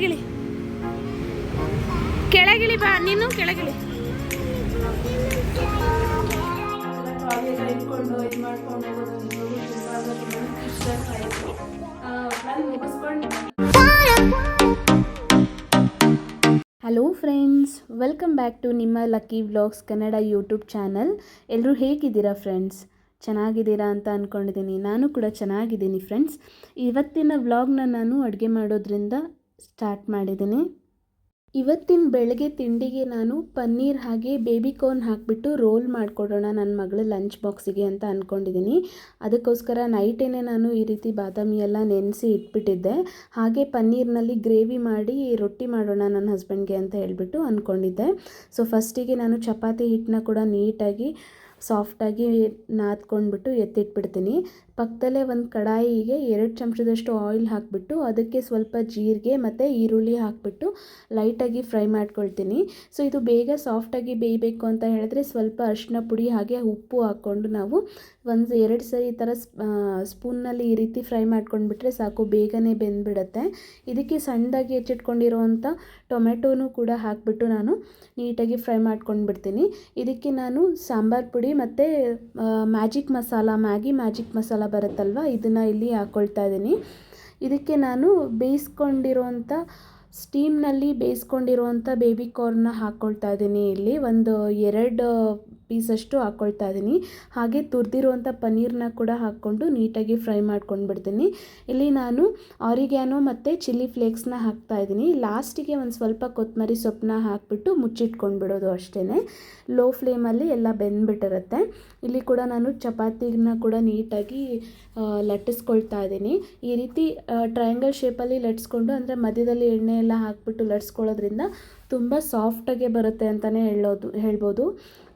ಕೆಳಗಿಳಿ. ಕೆಳಗಿಳಿ ಬಾ, ನೀನು ಕೆಳಗಿಳಿ. Hello friends, welcome back to ನಿಮ್ಮ lucky vlogs Kannada YouTube channel. ಎಲ್ಲರೂ ಹೇಗಿದ್ದೀರಾ ಫ್ರೆಂಡ್ಸ್? ಚೆನ್ನಾಗಿದ್ದೀರಾ ಅಂತ ಅಂದ್ಕೊಂಡಿದ್ದೀನಿ ನಾನು ಕೂಡ ಚೆನ್ನಾಗಿದ್ದೀನಿ ಫ್ರೆಂಡ್ಸ್. ಇವತ್ತಿನ ವ್ಲಾಗ್ನ ನಾನು ಅಡುಗೆ ಮಾಡೋದ್ರಿಂದ ಸ್ಟಾರ್ಟ್ ಮಾಡಿದ್ದೀನಿ. ಇವತ್ತಿನ ಬೆಳಗ್ಗೆ ತಿಂಡಿಗೆ ನಾನು ಪನ್ನೀರ್ ಹಾಗೆ ಬೇಬಿ ಕಾರ್ನ್ ಹಾಕಿಬಿಟ್ಟು ರೋಲ್ ಮಾಡಿಕೊಡೋಣ ನನ್ನ ಮಗಳು ಲಂಚ್ ಬಾಕ್ಸಿಗೆ ಅಂತ ಅಂದ್ಕೊಂಡಿದ್ದೀನಿ ಅದಕ್ಕೋಸ್ಕರ ನೈಟೇನೆ ನಾನು ಈ ರೀತಿ ಬಾದಾಮಿ ಎಲ್ಲ ನೆನೆಸಿ ಇಟ್ಬಿಟ್ಟಿದ್ದೆ. ಹಾಗೆ ಪನ್ನೀರ್ನಲ್ಲಿ ಗ್ರೇವಿ ಮಾಡಿ ರೊಟ್ಟಿ ಮಾಡೋಣ ನನ್ನ ಹಸ್ಬೆಂಡ್ಗೆ ಅಂತ ಹೇಳಿಬಿಟ್ಟು ಅಂದ್ಕೊಂಡಿದ್ದೆ ಸೊ, ಫಸ್ಟಿಗೆ ನಾನು ಚಪಾತಿ ಹಿಟ್ಟನ್ನ ಕೂಡ ನೀಟಾಗಿ ಸಾಫ್ಟಾಗಿ ನಾದ್ಕೊಂಡ್ಬಿಟ್ಟು ಎತ್ತಿಟ್ಬಿಡ್ತೀನಿ. ಪಕ್ಕದಲ್ಲೇ ಒಂದು ಕಡಾಯಿಗೆ ಎರಡು ಚಮಚದಷ್ಟು ಆಯಿಲ್ ಹಾಕಿಬಿಟ್ಟು ಅದಕ್ಕೆ ಸ್ವಲ್ಪ ಜೀರಿಗೆ ಮತ್ತು ಈರುಳ್ಳಿ ಹಾಕಿಬಿಟ್ಟು ಲೈಟಾಗಿ ಫ್ರೈ ಮಾಡ್ಕೊಳ್ತೀನಿ. ಸೊ ಇದು ಬೇಗ ಸಾಫ್ಟಾಗಿ ಬೇಯಬೇಕು ಅಂತ ಹೇಳಿದ್ರೆ ಸ್ವಲ್ಪ ಅರಿಶಿನ ಪುಡಿ ಹಾಗೆ ಉಪ್ಪು ಹಾಕ್ಕೊಂಡು ನಾವು ಒಂದು ಎರಡು ಸರಿ ಈ ಥರ ಸ್ಪೂನ್ನಲ್ಲಿ ಈ ರೀತಿ ಫ್ರೈ ಮಾಡ್ಕೊಂಡ್ಬಿಟ್ರೆ ಸಾಕು, ಬೇಗನೆ ಬೆಂದ್ಬಿಡುತ್ತೆ. ಇದಕ್ಕೆ ಸಣ್ಣದಾಗಿ ಹೆಚ್ಚಿಟ್ಕೊಂಡಿರೋವಂಥ ಟೊಮೆಟೊನೂ ಕೂಡ ಹಾಕಿಬಿಟ್ಟು ನಾನು ನೀಟಾಗಿ ಫ್ರೈ ಮಾಡ್ಕೊಂಡ್ಬಿಡ್ತೀನಿ. ಇದಕ್ಕೆ ನಾನು ಸಾಂಬಾರು ಪುಡಿ ಮತ್ತು magic masala, Maggi magic masala ಬರುತ್ತಲ್ವ, ಇದನ್ನು ಇಲ್ಲಿ ಹಾಕ್ಕೊಳ್ತಾ ಇದ್ದೀನಿ. ಇದಕ್ಕೆ ನಾನು ಬೇಯಿಸ್ಕೊಂಡಿರೋವಂಥ ಸ್ಟೀಮ್ನಲ್ಲಿ ಬೇಯಿಸ್ಕೊಂಡಿರುವಂಥ ಬೇಬಿ ಕಾರ್ನ್ನ ಹಾಕ್ಕೊಳ್ತಾ ಇದ್ದೀನಿ ಇಲ್ಲಿ. ಒಂದು ಎರಡು ಪೀಸಷ್ಟು ಹಾಕ್ಕೊಳ್ತಾ ಇದ್ದೀನಿ. ಹಾಗೆ ತುರಿದಿರುವಂಥ ಪನ್ನೀರನ್ನ ಕೂಡ ಹಾಕ್ಕೊಂಡು ನೀಟಾಗಿ ಫ್ರೈ ಮಾಡ್ಕೊಂಡು ಬಿಡ್ತೀನಿ. ಇಲ್ಲಿ ನಾನು ಆರಿಗ್ಯಾನೋ ಮತ್ತು ಚಿಲ್ಲಿ ಫ್ಲೇಕ್ಸ್ನ ಹಾಕ್ತಾ ಇದ್ದೀನಿ. ಲಾಸ್ಟಿಗೆ ಒಂದು ಸ್ವಲ್ಪ ಕೊತ್ತಂಬರಿ ಸೊಪ್ಪನ್ನ ಹಾಕಿಬಿಟ್ಟು ಮುಚ್ಚಿಟ್ಕೊಂಡು ಬಿಡೋದು ಅಷ್ಟೇ ಲೋ ಫ್ಲೇಮಲ್ಲಿ ಎಲ್ಲ ಬೆಂದ್ಬಿಟ್ಟಿರುತ್ತೆ. ಇಲ್ಲಿ ಕೂಡ ನಾನು ಚಪಾತಿನ ಕೂಡ ನೀಟಾಗಿ ಲಟ್ಟಿಸ್ಕೊಳ್ತಾ ಇದ್ದೀನಿ. ಈ ರೀತಿ ಟ್ರಯಾಂಗಲ್ ಶೇಪಲ್ಲಿ ಲಟ್ಸ್ಕೊಂಡು ಅಂದರೆ ಮಧ್ಯದಲ್ಲಿ ಎಣ್ಣೆ ಎಲ್ಲ ಹಾಕ್ಬಿಟ್ಟು ಲಟ್ಸ್ಕೊಳ್ಳೋದ್ರಿಂದ ತುಂಬ ಸಾಫ್ಟಾಗೆ ಬರುತ್ತೆ ಅಂತಲೇ ಹೇಳೋದು, ಹೇಳ್ಬೋದು.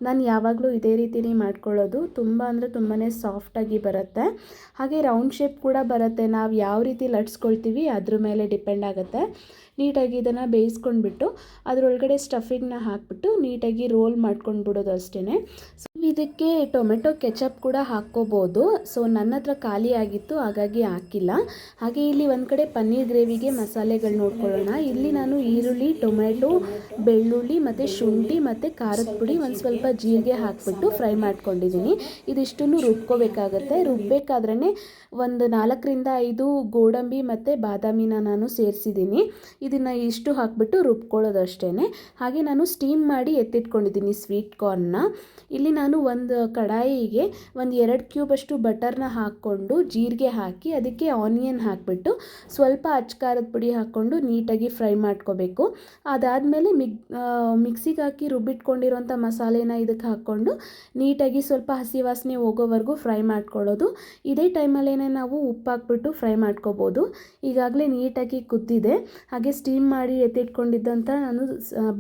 ನಾನು ಯಾವಾಗಲೂ ಇದೇ ರೀತಿನೇ ಮಾಡ್ಕೊಳ್ಳೋದು. ತುಂಬ ಅಂದರೆ ತುಂಬಾ ಸಾಫ್ಟಾಗಿ ಬರುತ್ತೆ. ಹಾಗೆ ರೌಂಡ್ ಶೇಪ್ ಕೂಡ ಬರುತ್ತೆ. ನಾವು ಯಾವ ರೀತಿ ಲಟ್ಸ್ಕೊಳ್ತೀವಿ, ಅದ್ರ ಮೇಲೆ ಡಿಪೆಂಡ್ ಆಗುತ್ತೆ. ನೀಟಾಗಿ ಇದನ್ನು ಬೇಯಿಸ್ಕೊಂಡ್ಬಿಟ್ಟು ಅದರೊಳಗಡೆ ಸ್ಟಫಿಂಗ್ನ ಹಾಕ್ಬಿಟ್ಟು ನೀಟಾಗಿ ರೋಲ್ ಮಾಡ್ಕೊಂಡು ಬಿಡೋದು ಅಷ್ಟೇ ಸೊ ಇದಕ್ಕೆ ಟೊಮೆಟೊ ಕೆಚಪ್ ಕೂಡ ಹಾಕ್ಕೋಬೋದು. ಸೊ ನನ್ನ ಹತ್ರ ಖಾಲಿ ಆಗಿತ್ತು, ಹಾಗಾಗಿ ಹಾಕಿಲ್ಲ. ಹಾಗೆ ಇಲ್ಲಿ ಒಂದು ಕಡೆ ಪನ್ನೀರ್ ಗ್ರೇವಿಗೆ ಮಸಾಲೆಗಳು ನೋಡ್ಕೊಳ್ಳೋಣ. ಇಲ್ಲಿ ನಾನು ಈರುಳ್ಳಿ ಟೊಮೆಟೊ ಬೆಳ್ಳುಳ್ಳಿ ಮತ್ತು ಶುಂಠಿ ಮತ್ತು ಖಾರದ ಪುಡಿ ಒಂದು ಸ್ವಲ್ಪ ಜೀರಿಗೆ ಹಾಕ್ಬಿಟ್ಟು ಫ್ರೈ ಮಾಡ್ಕೊಂಡಿದ್ದೀನಿ ಇದಿಷ್ಟನ್ನು ರುಬ್ಕೋಬೇಕಾಗತ್ತೆ. ರುಬ್ಬೇಕಾದ್ರೆ ಒಂದು ನಾಲ್ಕರಿಂದ ಐದು ಗೋಡಂಬಿ ಮತ್ತು ಬಾದಾಮಿನ ನಾನು ಸೇರಿಸಿದ್ದೀನಿ ಇದನ್ನು ಇಷ್ಟು ಹಾಕಿಬಿಟ್ಟು ರುಬ್ಕೊಳ್ಳೋದು ಅಷ್ಟೇ ಹಾಗೆ ನಾನು ಸ್ಟೀಮ್ ಮಾಡಿ ಎತ್ತಿಟ್ಕೊಂಡಿದ್ದೀನಿ ಸ್ವೀಟ್ ಕಾರ್ನ್ನ ಇಲ್ಲಿ ನಾನು ಒಂದು ಕಡಾಯಿಗೆ ಒಂದು ಎರಡು ಕ್ಯೂಬಷ್ಟು ಬಟರ್ನ ಹಾಕ್ಕೊಂಡು ಜೀರಿಗೆ ಹಾಕಿ ಅದಕ್ಕೆ ಆನಿಯನ್ ಹಾಕಿಬಿಟ್ಟು ಸ್ವಲ್ಪ ಅಚ್ಕಾರದ ಪುಡಿ ಹಾಕ್ಕೊಂಡು ನೀಟಾಗಿ ಫ್ರೈ ಮಾಡ್ಕೋಬೇಕು. ಅದಾದಮೇಲೆ ಮಿಗ್ ಮಿಕ್ಸಿಗೆ ಹಾಕಿ ರುಬ್ಬಿಟ್ಕೊಂಡಿರೋಂಥ ಮಸಾಲೆನ ಇದಕ್ಕೆ ಹಾಕ್ಕೊಂಡು ನೀಟಾಗಿ ಸ್ವಲ್ಪ ಹಸಿ ವಾಸನೆ ಹೋಗೋವರೆಗೂ ಫ್ರೈ ಮಾಡ್ಕೊಳ್ಳೋದು. ಇದೇ ಟೈಮಲ್ಲೇ ನಾವು ಉಪ್ಪು ಹಾಕ್ಬಿಟ್ಟು ಫ್ರೈ ಮಾಡ್ಕೋಬೋದು. ಈಗಾಗಲೇ ನೀಟಾಗಿ ಕುದ್ದಿದೆ. ಹಾಗೆ ಸ್ಟೀಮ್ ಮಾಡಿ ಎತ್ತಿಟ್ಕೊಂಡಿದ್ದಂಥ ನಾನು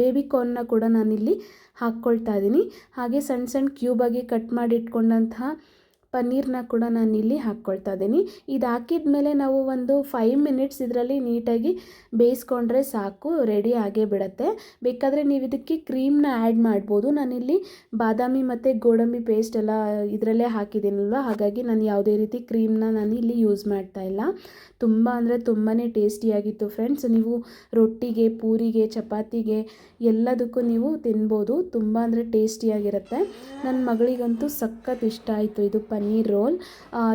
ಬೇಬಿ ಕಾರ್ನ್ನ ಕೂಡ ನಾನಿಲ್ಲಿ ಹಾಕ್ಕೊಳ್ತಾ ಇದ್ದೀನಿ. ಹಾಗೆ ಸಣ್ಣ ಸಣ್ಣ ಕ್ಯೂಬಾಗಿ ಕಟ್ ಮಾಡಿ ಇಟ್ಕೊಂಡಂತಹ ಪನ್ನೀರ್ನ ಕೂಡ ನಾನಿಲ್ಲಿ ಹಾಕ್ಕೊಳ್ತಾ ಇದ್ದೀನಿ. ಇದು ಹಾಕಿದ ಮೇಲೆ ನಾವು ಒಂದು ಫೈವ್ ಮಿನಿಟ್ಸ್ ಇದರಲ್ಲಿ ನೀಟಾಗಿ ಬೇಯಿಸ್ಕೊಂಡ್ರೆ ಸಾಕು ರೆಡಿ ಆಗೇ ಬಿಡುತ್ತೆ. ಬೇಕಾದರೆ ನೀವು ಇದಕ್ಕೆ ಕ್ರೀಮ್ನ ಆ್ಯಡ್ ಮಾಡ್ಬೋದು. ನಾನಿಲ್ಲಿ ಬಾದಾಮಿ ಮತ್ತು ಗೋಡಂಬಿ ಪೇಸ್ಟ್ ಎಲ್ಲ ಇದರಲ್ಲೇ ಹಾಕಿದ್ದೀನಲ್ವ? ಹಾಗಾಗಿ ನಾನು ಯಾವುದೇ ರೀತಿ ಕ್ರೀಮ್ನ ನಾನು ಇಲ್ಲಿ ಯೂಸ್ ಮಾಡ್ತಾ ಇಲ್ಲ. ತುಂಬ ಅಂದರೆ ತುಂಬಾ ಟೇಸ್ಟಿಯಾಗಿತ್ತು ಫ್ರೆಂಡ್ಸ್ ನೀವು ರೊಟ್ಟಿಗೆ, ಪೂರಿಗೆ, ಚಪಾತಿಗೆ ಎಲ್ಲದಕ್ಕೂ ನೀವು ತಿನ್ಬೋದು. ತುಂಬ ಅಂದರೆ ಟೇಸ್ಟಿಯಾಗಿರುತ್ತೆ ನನ್ನ ಮಗಳಿಗಂತೂ ಸಖತ್ ಇಷ್ಟ ಆಯಿತು ಇದು ಪನ್ನೀರ್. ರೋಲ್.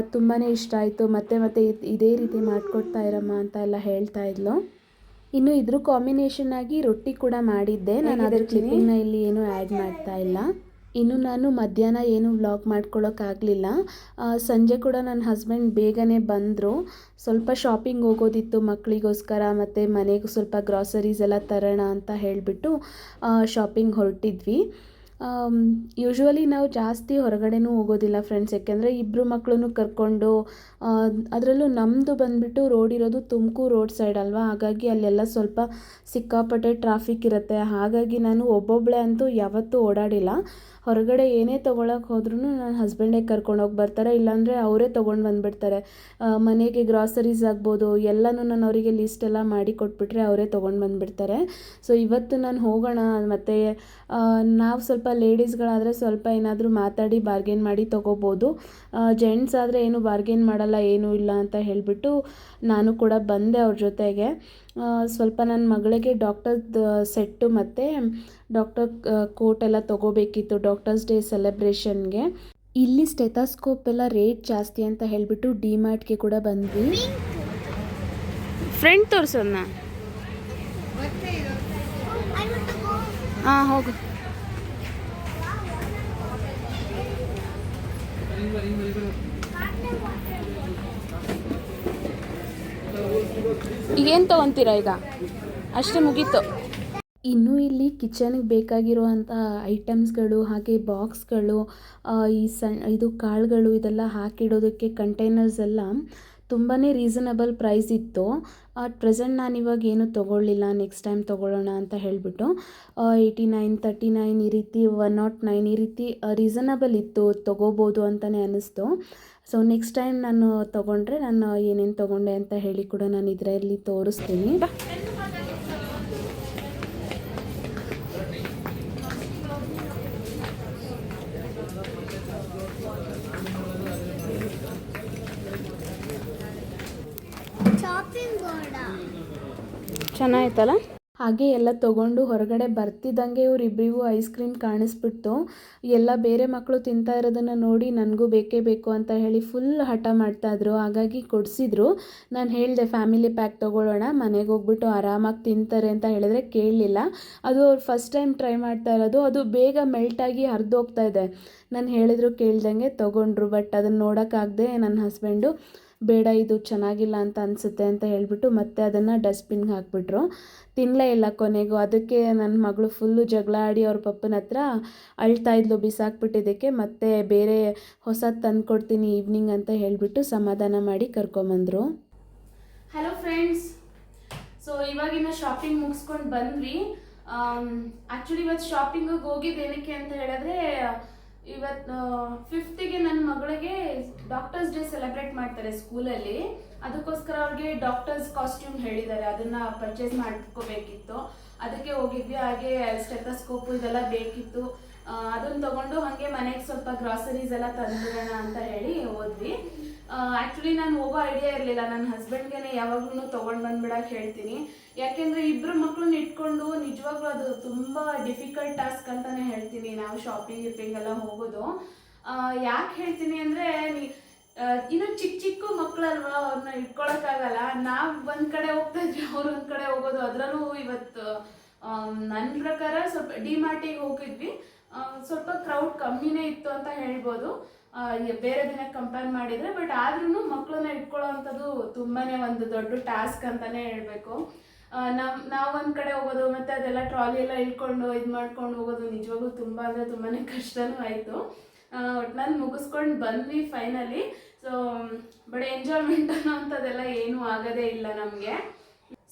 ತುಂಬಾ ಇಷ್ಟ ಆಯಿತು. ಮತ್ತೆ ಮತ್ತೆ ಇದ್- ಇದೇ ರೀತಿ ಮಾಡಿಕೊಡ್ತಾ ಇರಮ್ಮ ಅಂತ ಎಲ್ಲ ಹೇಳ್ತಾ ಇದ್ಲು. ಇನ್ನು ಇದ್ರ ಕಾಂಬಿನೇಷನ್ ಆಗಿ ರೊಟ್ಟಿ ಕೂಡ ಮಾಡಿದ್ದೆ. ನಾನು ಅದರ ಕ್ಲಿಪ್ಪಿಂಗ್ನ ಇಲ್ಲಿ ಏನು ಆ್ಯಡ್ ಮಾಡ್ತಾ ಇಲ್ಲ. ಇನ್ನು ನಾನು ಮಧ್ಯಾಹ್ನ ಏನು ವ್ಲಾಗ್ ಮಾಡ್ಕೊಳ್ಳೋಕ್ಕಾಗಲಿಲ್ಲ ಸಂಜೆ ಕೂಡ ನನ್ನ ಹಸ್ಬೆಂಡ್ ಬೇಗನೆ ಬಂದರು. ಸ್ವಲ್ಪ ಶಾಪಿಂಗ್ ಹೋಗೋದಿತ್ತು ಮಕ್ಕಳಿಗೋಸ್ಕರ ಮತ್ತು ಮನೆಗೂ ಸ್ವಲ್ಪ ಗ್ರಾಸರೀಸ್ ಎಲ್ಲ ತರೋಣ ಅಂತ ಹೇಳಿಬಿಟ್ಟು ಶಾಪಿಂಗ್ ಹೊರಟಿದ್ವಿ. ಯೂಶ್ವಲಿ ನಾವು ಜಾಸ್ತಿ ಹೊರಗಡೆನೂ ಹೋಗೋದಿಲ್ಲ ಫ್ರೆಂಡ್ಸ್ ಯಾಕೆಂದರೆ ಇಬ್ಬರು ಮಕ್ಕಳನ್ನು ಕರ್ಕೊಂಡು ಅದರಲ್ಲೂ ನಮ್ಮದು ಬಂದುಬಿಟ್ಟು ರೋಡ್ ಇರೋದು ತುಮಕೂರು ರೋಡ್ ಸೈಡ್ ಅಲ್ವಾ? ಹಾಗಾಗಿ ಅಲ್ಲೆಲ್ಲ ಸ್ವಲ್ಪ ಸಿಕ್ಕಾಪಟ್ಟೆ ಟ್ರಾಫಿಕ್ ಇರುತ್ತೆ. ಹಾಗಾಗಿ ನಾನು ಒಬ್ಬೊಬ್ಬಳೇ ಅಂತೂ ಯಾವತ್ತೂ ಓಡಾಡಿಲ್ಲ. ಹೊರಗಡೆ ಏನೇ ತೊಗೊಳಕ್ಕೆ ಹೋದ್ರೂ ನನ್ನ ಹಸ್ಬೆಂಡೇ ಕರ್ಕೊಂಡೋಗಿ ಬರ್ತಾರೆ, ಇಲ್ಲಾಂದರೆ ಅವರೇ ತೊಗೊಂಡು ಬಂದುಬಿಡ್ತಾರೆ. ಮನೆಗೆ ಗ್ರಾಸರೀಸ್ ಆಗ್ಬೋದು, ಎಲ್ಲನೂ ನಾನು ಅವರಿಗೆ ಲಿಸ್ಟ್ ಎಲ್ಲ ಮಾಡಿ ಕೊಟ್ಬಿಟ್ರೆ ಅವರೇ ತೊಗೊಂಡು ಬಂದುಬಿಡ್ತಾರೆ. ಸೊ ಇವತ್ತು ನಾನು ಹೋಗೋಣ, ಮತ್ತು ನಾವು ಸ್ವಲ್ಪ ಲೇಡೀಸ್ಗಳಾದರೆ ಸ್ವಲ್ಪ ಏನಾದರೂ ಮಾತಾಡಿ ಬಾರ್ಗೇನ್ ಮಾಡಿ ತೊಗೋಬೋದು. ಜೆಂಟ್ಸ್ ಆದರೆ ಏನು ಬಾರ್ಗೇನ್ ಮಾಡಲ್ಲ, ಏನೂ ಇಲ್ಲ ಅಂತ ಹೇಳಿಬಿಟ್ಟು ನಾನು ಕೂಡ ಬಂದೆ ಅವ್ರ ಜೊತೆಗೆ. ಸ್ವಲ್ಪ ನನ್ನ ಮಗಳಿಗೆ ಡಾಕ್ಟರ್ದು ಸೆಟ್ಟು ಮತ್ತು ಡಾಕ್ಟರ್ ಕೋಟ್ ಎಲ್ಲ ತೊಗೋಬೇಕಿತ್ತು ಡಾಕ್ಟರ್ಸ್ ಡೇ ಸೆಲೆಬ್ರೇಷನ್ಗೆ ಇಲ್ಲಿ ಸ್ಟೆಥಾಸ್ಕೋಪ್ ಎಲ್ಲ ರೇಟ್ ಜಾಸ್ತಿ ಅಂತ ಹೇಳಿಬಿಟ್ಟು ಡಿ ಮಾರ್ಟ್ಗೆ ಕೂಡ ಬಂದ್ವಿ. ಫ್ರೆಂಡ್ ತೋರಿಸೋಣ ಹಾಂ ಹೋಗು. ಈಗೇನು ತೊಗೊತೀರಾ ಈಗ? ಅಷ್ಟೇ ಮುಗೀತು. ಇನ್ನು ಇಲ್ಲಿ ಕಿಚನ್ಗೆ ಬೇಕಾಗಿರುವಂಥ ಐಟಮ್ಸ್ಗಳು, ಹಾಗೆ ಬಾಕ್ಸ್ಗಳು ಈ ಸಣ್ಣ ಇದು ಕಾಳುಗಳು ಇದೆಲ್ಲ ಹಾಕಿಡೋದಕ್ಕೆ ಕಂಟೈನರ್ಸ್ ಎಲ್ಲ ತುಂಬಾ ರೀಸನಬಲ್ ಪ್ರೈಸ್ ಇತ್ತು. ಅಟ್ ಪ್ರೆಸೆಂಟ್ ನಾನು ಇವಾಗ ಏನು ತೊಗೊಳ್ಳಿಲ್ಲ, ನೆಕ್ಸ್ಟ್ ಟೈಮ್ ತೊಗೊಳ್ಳೋಣ ಅಂತ ಹೇಳಿಬಿಟ್ಟು ಏಯ್ಟಿ ನೈನ್, ತರ್ಟಿ ನೈನ್ ಈ ರೀತಿ, ಒನ್ ನಾಟ್ ನೈನ್ ಈ ರೀತಿ ರೀಸನಬಲ್ ಇತ್ತು, ತೊಗೋಬೋದು ಅಂತಲೇ ಅನ್ನಿಸ್ತು. ಸೊ ನೆಕ್ಸ್ಟ್ ಟೈಮ್ ನಾನು ತೊಗೊಂಡ್ರೆ ನಾನು ಏನೇನು ತೊಗೊಂಡೆ ಅಂತ ಹೇಳಿ ಕೂಡ ನಾನು ಇದರಲ್ಲಿ ತೋರಿಸ್ತೀನಿ. ಚೆನ್ನಾಗಿತ್ತಲ್ಲ ಹಾಗೆ ಎಲ್ಲ ತೊಗೊಂಡು ಹೊರಗಡೆ ಬರ್ತಿದ್ದಂಗೆ ಇವರಿಬ್ಬರಿಗೂ ಐಸ್ ಕ್ರೀಮ್ ಕಾಣಿಸ್ಬಿಡ್ತು. ಎಲ್ಲ ಬೇರೆ ಮಕ್ಕಳು ತಿಂತಾ ಇರೋದನ್ನು ನೋಡಿ ನನಗೂ ಬೇಕೇ ಬೇಕು ಅಂತ ಹೇಳಿ ಫುಲ್ ಹಠ ಮಾಡ್ತಾಯಿದ್ರು ಹಾಗಾಗಿ ಕೊಡಿಸಿದ್ರು. ನಾನು ಹೇಳಿದೆ ಫ್ಯಾಮಿಲಿ ಪ್ಯಾಕ್ ತೊಗೊಳ್ಳೋಣ, ಮನೆಗೆ ಹೋಗ್ಬಿಟ್ಟು ಆರಾಮಾಗಿ ತಿಂತಾರೆ ಅಂತ ಹೇಳಿದ್ರೆ ಕೇಳಲಿಲ್ಲ. ಅದು ಅವ್ರು ಫಸ್ಟ್ ಟೈಮ್ ಟ್ರೈ ಮಾಡ್ತಾ ಇರೋದು. ಅದು ಬೇಗ ಮೆಲ್ಟಾಗಿ ಹರಿದೋಗ್ತಾ ಇದೆ. ನಾನು ಹೇಳಿದ್ರು ಕೇಳ್ದಂಗೆ ತೊಗೊಂಡ್ರು ಬಟ್ ಅದನ್ನು ನೋಡೋಕ್ಕಾಗದೆ ನನ್ನ ಹಸ್ಬೆಂಡು ಬೇಡ, ಇದು ಚೆನ್ನಾಗಿಲ್ಲ ಅಂತ ಅನಿಸುತ್ತೆ ಅಂತ ಹೇಳಿಬಿಟ್ಟು ಮತ್ತೆ ಅದನ್ನು ಡಸ್ಟ್ಬಿನ್ಗೆ ಹಾಕಿಬಿಟ್ರು. ತಿನ್ನಲೇ ಇಲ್ಲ ಕೊನೆಗೂ. ಅದಕ್ಕೆ ನನ್ನ ಮಗಳು ಫುಲ್ಲು ಜಗಳ ಆಡಿ ಅವ್ರ ಪಪ್ಪನ ಹತ್ರ ಅಳ್ತಾ ಇದ್ಲು, ಬಿಸಾಕ್ಬಿಟ್ಟಿದ್ದಕ್ಕೆ. ಮತ್ತೆ ಬೇರೆ ಹೊಸದು ತಂದ್ಕೊಡ್ತೀನಿ ಈವ್ನಿಂಗ್ ಅಂತ ಹೇಳಿಬಿಟ್ಟು ಸಮಾಧಾನ ಮಾಡಿ ಕರ್ಕೊಂಬಂದರು. ಹಲೋ ಫ್ರೆಂಡ್ಸ್ ಸೊ ಇವಾಗಿನ ಶಾಪಿಂಗ್ ಮುಗಿಸ್ಕೊಂಡು ಬಂದ್ವಿ. ಆ್ಯಕ್ಚುಲಿ ಇವತ್ತು ಶಾಪಿಂಗಿಗೆ ಹೋಗಿದ್ದು ಏನಕ್ಕೆ ಅಂತ ಹೇಳಿದ್ರೆ ಇವತ್ತು ಫಿಫ್ತಿಗೆ ನನ್ನ ಮಗಳಿಗೆ ಡಾಕ್ಟರ್ಸ್ ಡೇ ಸೆಲೆಬ್ರೇಟ್ ಮಾಡ್ತಾರೆ ಸ್ಕೂಲಲ್ಲಿ ಅದಕ್ಕೋಸ್ಕರ ಅವ್ರಿಗೆ ಡಾಕ್ಟರ್ಸ್ ಕಾಸ್ಟ್ಯೂಮ್ ಹೇಳಿದ್ದಾರೆ. ಅದನ್ನ ಪರ್ಚೇಸ್ ಮಾಡ್ಕೋಬೇಕಿತ್ತು. ಅದಕ್ಕೆ ಹೋಗಿದ್ವಿ. ಹಾಗೆ ಸ್ಟೆಥಸ್ಕೋಪು ಇದೆಲ್ಲ ಬೇಕಿತ್ತು. ಅದನ್ನ ತಗೊಂಡು ಹಾಗೆ ಮನೆಗೆ ಸ್ವಲ್ಪ ಗ್ರಾಸರೀಸ್ ಎಲ್ಲ ತಂದ್ಬಿಡೋಣ ಅಂತ ಹೇಳಿ ಹೋದ್ವಿ. ಆಕ್ಚುಲಿ ನಾನು ಹೋಗೋ ಐಡಿಯಾ ಇರಲಿಲ್ಲ. ನನ್ನ ಹಸ್ಬೆಂಡ್ಗೆ ಯಾವಾಗ್ಲೂ ತೊಗೊಂಡು ಬಂದ್ಬಿಡಕ್ಕೆ ಹೇಳ್ತೀನಿ. ಯಾಕೆಂದ್ರೆ ಇಬ್ರು ಮಕ್ಕಳನ್ನ ಇಟ್ಕೊಂಡು ನಿಜವಾಗ್ಲೂ ಅದು ತುಂಬಾ ಡಿಫಿಕಲ್ಟ್ ಟಾಸ್ಕ್ ಅಂತಾನೆ ಹೇಳ್ತೀನಿ ನಾವು ಶಾಪಿಂಗ್ ಗಿಪಿಂಗ್ ಎಲ್ಲ ಹೋಗೋದು. ಯಾಕೆ ಹೇಳ್ತೀನಿ ಅಂದ್ರೆ ಇನ್ನು ಚಿಕ್ಕ ಚಿಕ್ಕ ಮಕ್ಕಳಲ್ವಾ ಅವ್ರನ್ನ ಇಟ್ಕೊಳಕ್ಕಾಗಲ್ಲ. ನಾವು ಒಂದ್ ಕಡೆ ಹೋಗ್ತಾ ಇದ್ವಿ ಅವ್ರು ಒಂದ್ ಕಡೆ ಹೋಗೋದು. ಅದ್ರಲ್ಲೂ ಇವತ್ತು ನನ್ನ ಪ್ರಕಾರ ಸ್ವಲ್ಪ ಡಿಮಾರ್ಟಿಗೆ ಹೋಗಿದ್ವಿ. ಸ್ವಲ್ಪ ಕ್ರೌಡ್ ಕಮ್ಮಿನೇ ಇತ್ತು ಅಂತ ಹೇಳ್ಬೋದು. ಬೇರೆ ದಿನ ಕಂಪೇರ್ ಮಾಡಿದ್ರೆ ಬಟ್ ಆದ್ರೂ ಮಕ್ಕಳನ್ನ ಇಟ್ಕೊಳ್ಳೋವಂಥದ್ದು ತುಂಬಾನೇ ಒಂದು ದೊಡ್ಡ ಟಾಸ್ಕ್ ಅಂತಾನೆ ಹೇಳಬೇಕು. ನಮ್ಮ ನಮ್ ನಾವು ಒಂದು ಕಡೆ ಹೋಗೋದು, ಮತ್ತೆ ಅದೆಲ್ಲ ಟ್ರಾಲಿ ಎಲ್ಲ ಇಟ್ಕೊಂಡು ಇದು ಮಾಡ್ಕೊಂಡು ಹೋಗೋದು ನಿಜವಾಗ್ಲೂ ತುಂಬಾ ಅಂದ್ರೆ ತುಂಬಾನೇ ಕಷ್ಟನೂ ಆಯ್ತು. ಒಟ್ನಲ್ಲಿ ಮುಗಿಸ್ಕೊಂಡು ಬಂದ್ವಿ ಫೈನಲಿ ಸೊ ಬಟ್ ಎಂಜಾಯ್ಮೆಂಟ್ ಅನ್ನೋ ಅಂಥದ್ದೆಲ್ಲ ಏನೂ ಆಗೋದೇ ಇಲ್ಲ ನಮಗೆ.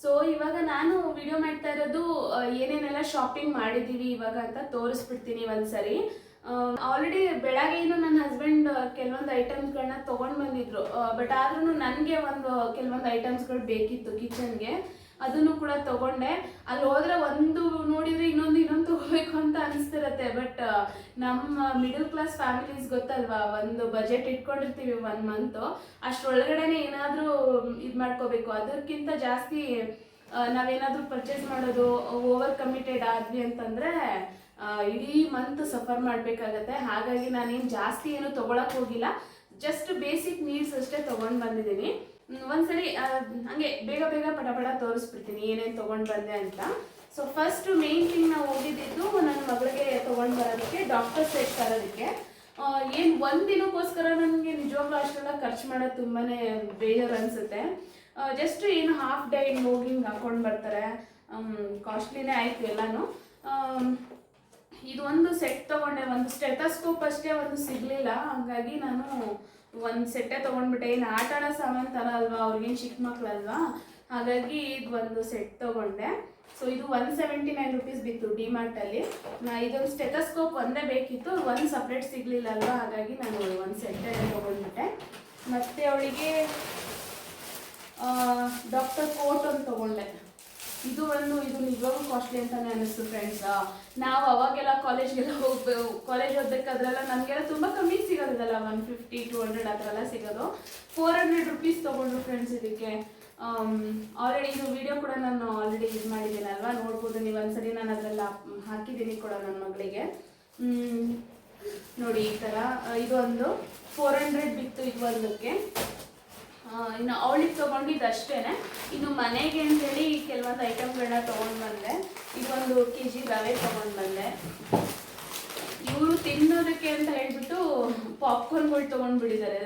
ಸೊ ಇವಾಗ ನಾನು ವಿಡಿಯೋ ಮಾಡ್ತಾ ಇರೋದು ಏನೇನೆಲ್ಲ ಶಾಪಿಂಗ್ ಮಾಡಿದ್ದೀವಿ ಇವಾಗ ಅಂತ ತೋರಿಸ್ಬಿಡ್ತೀನಿ ಒಂದ್ಸರಿ. ಆಲ್ರೆಡಿ ಬೆಳಗ್ಗೆನು ನನ್ನ ಹಸ್ಬೆಂಡ್ ಕೆಲವೊಂದು ಐಟಮ್ಸ್ಗಳನ್ನ ತೊಗೊಂಡು ಬಂದಿದ್ರು. ಬಟ್ ಆದ್ರೂ ನನಗೆ ಒಂದು ಕೆಲವೊಂದು ಐಟಮ್ಸ್ಗಳು ಬೇಕಿತ್ತು ಕಿಚನ್ಗೆ ಅದನ್ನು ಕೂಡ ತಗೊಂಡೆ. ಅಲ್ಲಿ ಹೋದ್ರೆ ಒಂದು ನೋಡಿದ್ರೆ ಇನ್ನೊಂದು ಅನಿಸ್ತಿರತ್ತೆ ಬಟ್ ನಮ್ಮ ಮಿಡಲ್ ಕ್ಲಾಸ್ ಫ್ಯಾಮಿಲೀಸ್ ಗೊತ್ತಲ್ವಾ, ಒಂದು ಬಜೆಟ್ ಇಟ್ಕೊಂಡಿರ್ತೀವಿ ಒನ್ ಮಂತ್ ಅಷ್ಟರೊಳಗಡೆನೆ ಏನಾದರೂ ಇದು ಮಾಡ್ಕೋಬೇಕು. ಅದಕ್ಕಿಂತ ಜಾಸ್ತಿ ನಾವೇನಾದರೂ ಪರ್ಚೇಸ್ ಮಾಡೋದು ಓವರ್ ಕಮಿಟೆಡ್ ಆದ್ವಿ ಅಂತಂದ್ರೆ ಇಡೀ ಮಂತ್ ಸಫರ್ ಮಾಡ್ಬೇಕಾಗತ್ತೆ. ಹಾಗಾಗಿ ನಾನೇನು ಜಾಸ್ತಿ ಏನು ತಗೊಳಕ್ ಹೋಗಿಲ್ಲ. ಜಸ್ಟ್ ಬೇಸಿಕ್ ನೀಡ್ಸ್ ಅಷ್ಟೇ ತಗೊಂಡ್ ಬಂದಿದ್ದೀನಿ. ಒಂದ್ಸರಿ ಹಂಗೆ ಬೇಗ ಬೇಗ ಪಟ ಪಟ ತೋರಿಸ್ಬಿಡ್ತೀನಿ, ಏನೇನು ತಗೊಂಡ್ ಬಂದೆ ಅಂತ. ಸೊ ಫಸ್ಟ್ ಮೇನ್ ಥಿಂಗ್ ನಾವು ಹೋಗಿದ್ದು ನನ್ನ ಮಗಳಿಗೆ ತಗೊಂಡ್ ಬರೋದಕ್ಕೆ ಡಾಕ್ಟರ್ ಸೆಟ್ ತರೋದಕ್ಕೆ. ಏನು ಒಂದ್ ದಿನಕ್ಕೋಸ್ಕರ ನನಗೆ ನಿಜವಾಗ್ಲೂ ಅಷ್ಟೆಲ್ಲ ಖರ್ಚು ಮಾಡೋದು ತುಂಬಾನೇ ಬೇಜಾರು ಅನ್ಸುತ್ತೆ. ಜಸ್ಟ್ ಏನು ಹಾಫ್ ಡೇ ಹಿಂಗೆ ಹೋಗಿ ಹಿಂಗೆ ಹಾಕೊಂಡು ಬರ್ತಾರೆ. ಕಾಸ್ಟ್ಲಿನೇ ಆಯ್ತು ಎಲ್ಲಾನು. ಇದೊಂದು ಸೆಟ್ ತಗೊಂಡೆ, ಒಂದು ಸ್ಟೆಟಸ್ಕೋಪ್ ಅಷ್ಟೇ ಒಂದು ಸಿಗಲಿಲ್ಲ. ಹಾಗಾಗಿ ನಾನು ಒಂದು ಸೆಟ್ಟೇ ತಗೊಂಡ್ಬಿಟ್ಟೆ. ಏನು ಆಟ ಆಡೋ ಸಾಮಾನು ತರ ಅಲ್ವಾ ಅವ್ರಿಗೇನು ಚಿಕ್ಕ ಮಕ್ಳಲ್ವಾ? ಹಾಗಾಗಿ ಇದು ಒಂದು ಸೆಟ್ ತಗೊಂಡೆ. ಸೊ ಇದು ಒನ್ ಸೆವೆಂಟಿ ನೈನ್ ರುಪೀಸ್ ಬಿತ್ತು ಡಿಮಾರ್ಟಲ್ಲಿ ಇದೊಂದು ಸ್ಟೆಥಸ್ಕೋಪ್ ಒಂದೇ ಬೇಕಿತ್ತು, ಒಂದು ಸಪ್ರೇಟ್ ಸಿಗ್ಲಿಲ್ಲ ಅಲ್ವಾ ಹಾಗಾಗಿ ನಾನು ಒಂದು ಸೆಟ್ಟೇ ತಗೊಂಡ್ಬಿಟ್ಟೆ ಮತ್ತೆ ಅವಳಿಗೆ ಡಾಕ್ಟರ್ ಕೋಟ್ ಒಂದು ತಗೊಂಡೆ. ಇದು ಒಂದು, ಇದು ನಿಜವಾಗೂ ಕಾಸ್ಟ್ಲಿ ಅಂತಾನೆ ಅನಿಸ್ತು ಫ್ರೆಂಡ್ಸ್ ನಾವು ಅವಾಗೆಲ್ಲ ಕಾಲೇಜ್ಗೆಲ್ಲ ಹೋಗ್ಬೇಕು ಕಾಲೇಜ್ ಓದ್ಬೇಕಾದ್ರೆಲ್ಲ ನಮಗೆಲ್ಲ ತುಂಬ ಕಮ್ಮಿ ಸಿಗೋದಿಲ್ಲ ಒನ್ ಫಿಫ್ಟಿ ಟು ಹಂಡ್ರೆಡ್ ಆ ಸಿಗೋದು. ಫೋರ್ ಹಂಡ್ರೆಡ್ ರುಪೀಸ್ ತೊಗೊಂಡ್ರು ಫ್ರೆಂಡ್ಸ್ ಇದಕ್ಕೆ. ಆಲ್ರೆಡಿ ಇದು ವಿಡಿಯೋ ಕೂಡ ನಾನು ಆಲ್ರೆಡಿ ಇದು ಮಾಡಿದ್ದೀನಲ್ವಾ ನೋಡ್ಬೋದು, ನೀವು ಒಂದ್ಸರಿ ನಾನು ಅದ್ರಲ್ಲಿ ಹಾಕಿದ್ದೀನಿ ಕೂಡ ನನ್ನ ಮಗಳಿಗೆ. ನೋಡಿ ಈ ಥರ ಇದೊಂದು ಫೋರ್ ಹಂಡ್ರೆಡ್ ಬಿತ್ತು ಇದು ಒಂದಕ್ಕೆ. ಇನ್ನು ಅವಳಿಗೆ ತೊಗೊಂಡಿದ್ದು ಅಷ್ಟೇ ಇನ್ನು ಮನೆಗೆ ಅಂತೇಳಿ ಕೆಲವೊಂದು ಐಟಮ್ಗಳನ್ನ ತೊಗೊಂಡು ಬಂದೆ. ಇದು ಒಂದು ಕೆ ಜಿ ರವೆ ತೊಗೊಂಡು ಬಂದೆ. ಇವರು ತಿನ್ನೋದಕ್ಕೆ ಅಂತ ಹೇಳ್ಬಿಟ್ಟು ಪಾಪ್ಕಾರ್ನ್ಗಳು ತೊಗೊಂಡ್ಬಿಟ್ಟಿದ್ದಾರೆ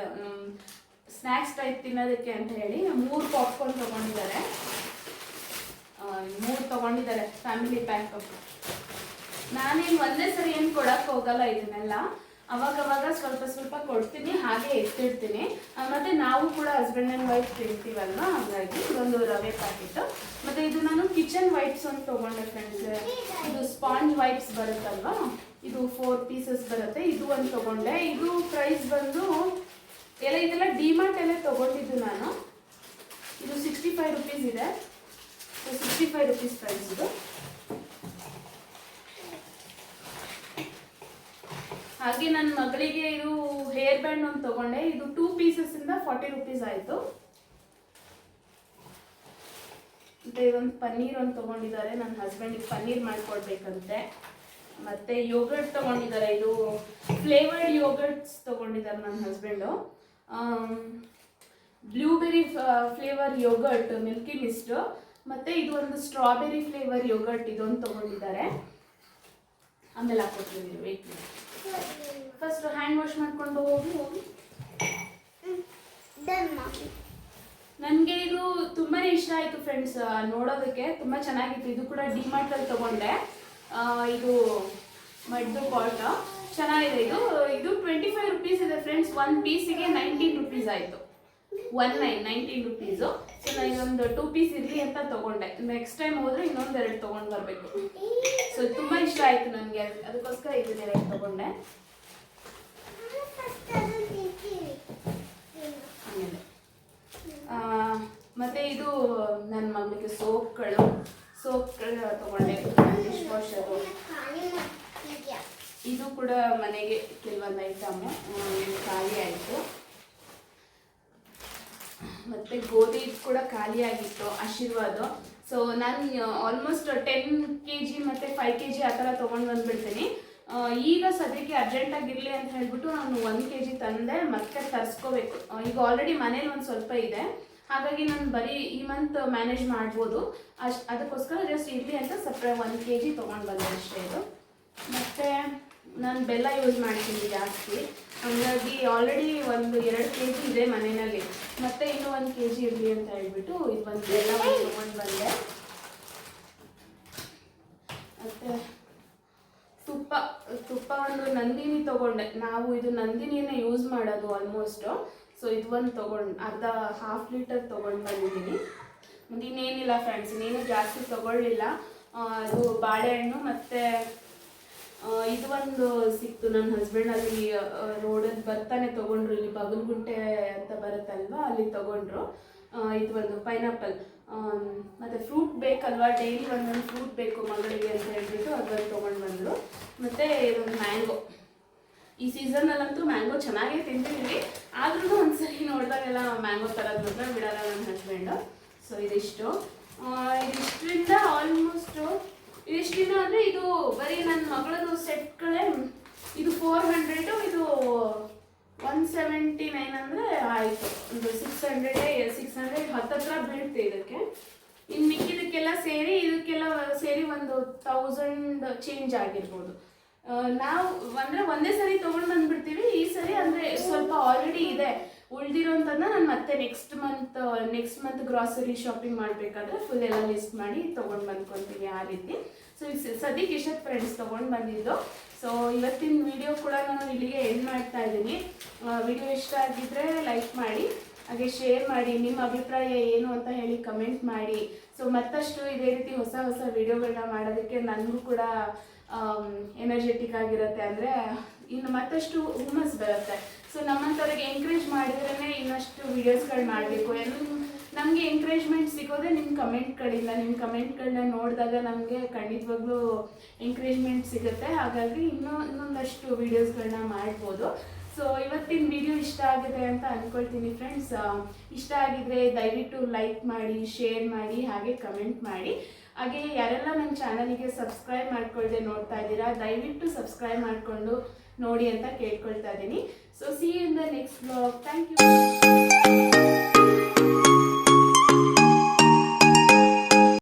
ಸ್ನ್ಯಾಕ್ಸ್ ಟೈಪ್ ತಿನ್ನೋದಕ್ಕೆ ಅಂತ ಹೇಳಿ ಮೂರು ಪಾಪ್ಕಾರ್ನ್ ತೊಗೊಂಡಿದ್ದಾರೆ. ಮೂರು ತೊಗೊಂಡಿದ್ದಾರೆ ಫ್ಯಾಮಿಲಿ ಪ್ಯಾಕ್ ನಾನೇನು ಒಂದೇ ಸರಿ ಏನು ಕೊಡಕ್ಕೆ ಹೋಗಲ್ಲ ಇದನ್ನೆಲ್ಲ. ಅವಾಗ ಅವಾಗ ಸ್ವಲ್ಪ ಸ್ವಲ್ಪ ಕೊಡ್ತೀನಿ, ಹಾಗೆ ಎತ್ತಿಡ್ತೀನಿ ಮತ್ತು ಮತ್ತೆ ನಾವು ಕೂಡ ಹಸ್ಬೆಂಡ್ ಆ್ಯಂಡ್ ವೈಫ್ ತಿಂತೀವಲ್ವ, ಹಾಗಾಗಿ ಇದೊಂದು ರವೆ ಪ್ಯಾಕೆಟ್ ಮತ್ತೆ ಇದು ನಾನು ಕಿಚನ್ ವೈಪ್ಸ್ ಅಂತ ತೊಗೊಂಡೆ ಫ್ರೆಂಡ್ಸ್ ಇದು ಸ್ಪಾಂಜ್ ವೈಪ್ಸ್ ಬರುತ್ತಲ್ವಾ, ಇದು ಫೋರ್ ಪೀಸಸ್ ಬರುತ್ತೆ, ಇದು ಒಂದು ತೊಗೊಂಡೆ. ಇದು ಪ್ರೈಸ್ ಬಂದು ಎಲ್ಲ ಇದೆಲ್ಲ ಡಿಮಾರ್ಟ್ ಎಲ್ಲ ತೊಗೊಂಡಿದ್ದು ನಾನು. ಇದು ಸಿಕ್ಸ್ಟಿ ಫೈವ್ ರುಪೀಸ್ ಇದೆ. ಸಿಕ್ಸ್ಟಿ ಫೈವ್ ರುಪೀಸ್ ಪ್ರೈಸ್ ಇದು. ಹಾಗೆ ನನ್ನ ಮಗಳಿಗೆ ಇದು ಹೇರ್ ಬ್ಯಾಂಡ್ ಒಂದು ತಗೊಂಡೆ. ಇದು ಟೂ ಪೀಸಸ್ ಇಂದ ಫಾರ್ಟಿ ರುಪೀಸ್ ಆಯಿತು. ಮತ್ತೆ ಇದೊಂದು ಪನ್ನೀರ್ ಒಂದು ತಗೊಂಡಿದ್ದಾರೆ. ನನ್ನ ಹಸ್ಬೆಂಡಿಗೆ ಪನ್ನೀರ್ ಮಾಡ್ಕೊಡ್ಬೇಕಂತೆ. ಮತ್ತೆ ಯೋಗರ್ಟ್ ತಗೊಂಡಿದ್ದಾರೆ. ಇದು ಫ್ಲೇವರ್ಡ್ ಯೋಗರ್ಟ್ಸ್ ತಗೊಂಡಿದ್ದಾರೆ ನನ್ನ husband blueberry flavour yogurt Milky Mist ಮತ್ತೆ ಇದು ಒಂದು ಸ್ಟ್ರಾಬೆರಿ ಫ್ಲೇವರ್ ಯೋಗರ್ಟ್ ಇದೊಂದು ತಗೊಂಡಿದ್ದಾರೆ. ಆಮೇಲೆ ಹಾಕೊಡ್ತೀನಿ ವೆಯ್ಟ್ ಫಸ್ಟ್ ಹ್ಯಾಂಡ್ ವಾಶ್ ಮಾಡ್ಕೊಂಡು ಹೋಗಿ. ನನಗೆ ಇದು ತುಂಬಾ ಇಷ್ಟ ಆಯಿತು ಫ್ರೆಂಡ್ಸ್ ನೋಡೋದಕ್ಕೆ. ತುಂಬ ಚೆನ್ನಾಗಿತ್ತು. ಇದು ಕೂಡ ಡಿಮಾರ್ಟಲ್ಲಿ ತಗೊಂಡೆ. ಇದು ಮಡ್ದು ಪಾಟ್. ಚೆನ್ನಾಗಿದೆ ಇದು. ಇದು ಟ್ವೆಂಟಿ ಫೈವ್ ರುಪೀಸ್ ಇದೆ ಫ್ರೆಂಡ್ಸ್ ಒನ್ ಪೀಸಿಗೆ ನೈನ್ಟೀನ್ ರುಪೀಸ್ ಆಯಿತು. One nine nineteen rupees so ನಾನು ಇನ್ನೊಂದು ಟೂ ಪೀಸ್ ಇರಲಿ ಅಂತ ತಗೊಂಡೆ. ನೆಕ್ಸ್ಟ್ ಟೈಮ್ ಹೋದರೆ ಇನ್ನೊಂದು ಎರಡು ತೊಗೊಂಡು ಬರಬೇಕು. ಸೊ ತುಂಬ ಇಷ್ಟ ಆಯಿತು ನನಗೆ. ಅದಕ್ಕೋಸ್ಕರ ಇದನ್ನ ಎರಡು ತಗೊಂಡೆ. ಮತ್ತು ಇದು ನನ್ನ ಮಗಳಿಗೆ ಸೋಪ್ಗಳು. ಸೋಪ್ಗಳು ತಗೊಂಡೆ. ಡಿಶ್ ಮಾಡ್ತಿದ್ಯಾ? ಇದು ಕೂಡ ಮನೆಗೆ ಕೆಲವೊಂದು ಐಟಮು ಖಾಲಿ ಆಯಿತು. ಮತ್ತು ಗೋಧಿ ಕೂಡ ಖಾಲಿ ಆಗಿತ್ತು, ಆಶೀರ್ವಾದ. ಸೊ ನಾನು ಆಲ್ಮೋಸ್ಟ್ ಟೆನ್ ಕೆ ಜಿ ಮತ್ತು ಫೈವ್ ಕೆ ಜಿ ಆ ಥರ ತೊಗೊಂಡು ಬಂದುಬಿಡ್ತೀನಿ. ಈಗ ಸದ್ಯಕ್ಕೆ ಅರ್ಜೆಂಟಾಗಿರಲಿ ಅಂತ ಹೇಳ್ಬಿಟ್ಟು ನಾನು ಒಂದು ಕೆ ಜಿ ತಂದೆ, ಮತ್ತೆ ತರಿಸ್ಕೋಬೇಕು. ಈಗ ಆಲ್ರೆಡಿ ಮನೇಲಿ ಒಂದು ಸ್ವಲ್ಪ ಇದೆ. ಹಾಗಾಗಿ ನಾನು ಬರೀ ಈ ಮಂತ್ ಮ್ಯಾನೇಜ್ ಮಾಡ್ಬೋದು. ಅಷ್ಟು, ಅದಕ್ಕೋಸ್ಕರ ಜಸ್ಟ್ ಇರಲಿ ಅಂತ ಸಪ್ರೇಟ್ ಒಂದು ಕೆ ಜಿ ತೊಗೊಂಡು ಬಂದೆ ಅಷ್ಟೇ ಇದು. ಮತ್ತು ನಾನು ಬೆಲ್ಲ ಯೂಸ್ ಮಾಡ್ತೀನಿ ಜಾಸ್ತಿ. ಹಾಗಾಗಿ ಆಲ್ರೆಡಿ ಒಂದು ಎರಡು ಕೆ ಜಿ ಇದೆ ಮನೆಯಲ್ಲಿ. ಮತ್ತೆ ಇನ್ನೂ ಒಂದು ಕೆ ಜಿ ಇರಲಿ ಅಂತ ಹೇಳ್ಬಿಟ್ಟು ಇದು ಒಂದು ಬೆಲ್ಲ ತೊಗೊಂಡು ಬಂದೆ. ಮತ್ತು ತುಪ್ಪ ತುಪ್ಪ ಒಂದು ನಂದಿನಿ ತೊಗೊಂಡೆ. ನಾವು ಇದು ನಂದಿನಿನೇ ಯೂಸ್ ಮಾಡೋದು ಆಲ್ಮೋಸ್ಟು ಸೊ ಇದು ಒಂದು ತೊಗೊಂಡು, ಅರ್ಧ ಹಾಫ್ ಲೀಟರ್ ತೊಗೊಂಡು ಬಂದಿದ್ದೀನಿ. ಮತ್ತು ಇನ್ನೇನಿಲ್ಲ ಫ್ರೆಂಡ್ಸ್ ಇನ್ನೇನು ಜಾಸ್ತಿ ತೊಗೊಳ್ಳಿಲ್ಲ. ಅದು ಬಾಳೆಹಣ್ಣು ಮತ್ತು ಇದು ಒಂದು ಸಿಕ್ತು. ನನ್ನ ಹಸ್ಬೆಂಡ್ ಅಲ್ಲಿ ರೋಡಲ್ಲಿ ಬರ್ತಾನೆ ತಗೊಂಡ್ರು. ಇಲ್ಲಿ ಬಗಲ್ಗುಂಟೆ ಅಂತ ಬರುತ್ತಲ್ವಾ? ಅಲ್ಲಿ ತಗೊಂಡ್ರು. ಇದು ಒಂದು ಪೈನಾಪಲ್ ಮತ್ತು ಫ್ರೂಟ್ ಬೇಕಲ್ವಾ? ಡೈಲಿ ಒಂದೊಂದು ಫ್ರೂಟ್ ಬೇಕು ಮಗಳಿಗೆ ಅಂತ ಹೇಳ್ಬಿಟ್ಟು ಅದರಲ್ಲಿ ತೊಗೊಂಡು ಬಂದರು. ಮತ್ತು ಇದೊಂದು ಮ್ಯಾಂಗೋ ಈ ಸೀಸನಲ್ಲಂತೂ ಮ್ಯಾಂಗೋ ಚೆನ್ನಾಗೇ ತಿಂತೀವಿ ಆದ್ರೂ ಒಂದ್ಸರಿ ನೋಡಿದಾಗೆಲ್ಲ ಮ್ಯಾಂಗೋ ತರೋದು ಮಾತ್ರ ಬಿಡಲ್ಲ ನನ್ನ ಹಸ್ಬೆಂಡು ಸೊ ಇದಿಷ್ಟು. ಇದಿಷ್ಟರಿಂದ ಆಲ್ಮೋಸ್ಟು ಇದಿಷ್ಟಿನ ಅಂದರೆ ಇದು ಬರೀ ನನ್ನ ಮಗಳದು ಸೆಟ್ಗಳೇ ಇದು ಫೋರ್ ಹಂಡ್ರೆಡು ಇದು ಒನ್ ಸೆವೆಂಟಿ ನೈನ್ ಅಂದರೆ ಆಯಿತು. ಒಂದು ಸಿಕ್ಸ್ ಹಂಡ್ರೆಡೇ ಸಿಕ್ಸ್ ಹಂಡ್ರೆಡ್ ಹತ್ತತ್ರ ಬೀಳುತ್ತೆ ಇದಕ್ಕೆ. ಇನ್ನು ಮಿಕ್ಕಿದಕ್ಕೆಲ್ಲ ಸೇರಿ, ಇದಕ್ಕೆಲ್ಲ ಸೇರಿ ಒಂದು ತೌಸಂಡ್ ಚೇಂಜ್ ಆಗಿರ್ಬೋದು. ನಾವು ಅಂದರೆ ಒಂದೇ ಸರಿ ತೊಗೊಂಡು ಬಂದ್ಬಿಡ್ತೀವಿ. ಈ ಸರಿ ಅಂದರೆ ಸ್ವಲ್ಪ ಆಲ್ರೆಡಿ ಇದೆ. ಉಳಿದಿರೋಂಥದ್ದನ್ನ ನಾನು ಮತ್ತೆ next month next month grocery shopping ಮಾಡಬೇಕಾದ್ರೆ ಫುಲ್ ಎಲ್ಲ ಲಿಸ್ಟ್ ಮಾಡಿ ತೊಗೊಂಡು ಬಂದ್ಕೊತೀನಿ ಆ ರೀತಿ. ಸೊ, ಸದ್ಯಕ್ಕೆ ಇಷ್ಟೊತ್ತು ಫ್ರೆಂಡ್ಸ್ ತೊಗೊಂಡು ಬಂದಿದ್ದು. ಸೊ ಇವತ್ತಿನ ವಿಡಿಯೋ ಕೂಡ ನಾನು ಇಲ್ಲಿಗೆ ಎಂಡ್ ಮಾಡ್ತಾ ಇದ್ದೀನಿ. ವಿಡಿಯೋ ಇಷ್ಟ ಆಗಿದ್ರೆ ಲೈಕ್ ಮಾಡಿ, ಹಾಗೆ ಶೇರ್ ಮಾಡಿ, ನಿಮ್ಮ ಅಭಿಪ್ರಾಯ ಏನು ಅಂತ ಹೇಳಿ ಕಮೆಂಟ್ ಮಾಡಿ. ಸೊ ಮತ್ತಷ್ಟು ಇದೇ ರೀತಿ ಹೊಸ ಹೊಸ ವಿಡಿಯೋಗಳನ್ನ ಮಾಡೋದಕ್ಕೆ ನನಗೂ ಕೂಡ ಎನರ್ಜೆಟಿಕ್ ಆಗಿರುತ್ತೆ ಅಂದರೆ ಇನ್ನು ಮತ್ತಷ್ಟು ಹುಮ್ಮಸ್ ಬರುತ್ತೆ. ಸೊ ನಮ್ಮಂಥವ್ರಿಗೆ ಎನ್ಕರೇಜ್ ಮಾಡಿದ್ರೇ ಇನ್ನಷ್ಟು ವಿಡಿಯೋಸ್ಗಳು ಮಾಡಬೇಕು. ನಮಗೆ ಎಂಕರೇಜ್ಮೆಂಟ್ ಸಿಗೋದೇ ನಿಮ್ಮ ಕಮೆಂಟ್ಗಳಿಂದ ನಿಮ್ಮ ಕಮೆಂಟ್ಗಳನ್ನ ನೋಡಿದಾಗ ನಮಗೆ ಖಂಡಿತವಾಗ್ಲೂ ಎಂಕರೇಜ್ಮೆಂಟ್ ಸಿಗುತ್ತೆ. ಹಾಗಾಗಿ ಇನ್ನೂ ಇನ್ನೊಂದಷ್ಟು ವೀಡಿಯೋಸ್ಗಳನ್ನ ಮಾಡ್ಬೋದು. ಸೊ ಇವತ್ತಿನ ವಿಡಿಯೋ ಇಷ್ಟ ಆಗಿದೆ ಅಂತ ಅಂದ್ಕೊಳ್ತೀನಿ ಫ್ರೆಂಡ್ಸ್ ಇಷ್ಟ ಆಗಿದ್ರೆ ದಯವಿಟ್ಟು ಲೈಕ್ ಮಾಡಿ ಶೇರ್ ಮಾಡಿ, ಹಾಗೆ ಕಮೆಂಟ್ ಮಾಡಿ. ಹಾಗೆ ಯಾರೆಲ್ಲ ನನ್ನ ಚಾನಲಿಗೆ ಸಬ್ಸ್ಕ್ರೈಬ್ ಮಾಡ್ಕೊಳ್ಳದೆ ನೋಡ್ತಾ ಇದ್ದೀರಾ, ದಯವಿಟ್ಟು ಸಬ್ಸ್ಕ್ರೈಬ್ ಮಾಡಿಕೊಂಡು ನೋಡಿ ಅಂತ ಕೇಳ್ಕೊಳ್ತಾ ಇದ್ದೀನಿ. So see in the next blog thank you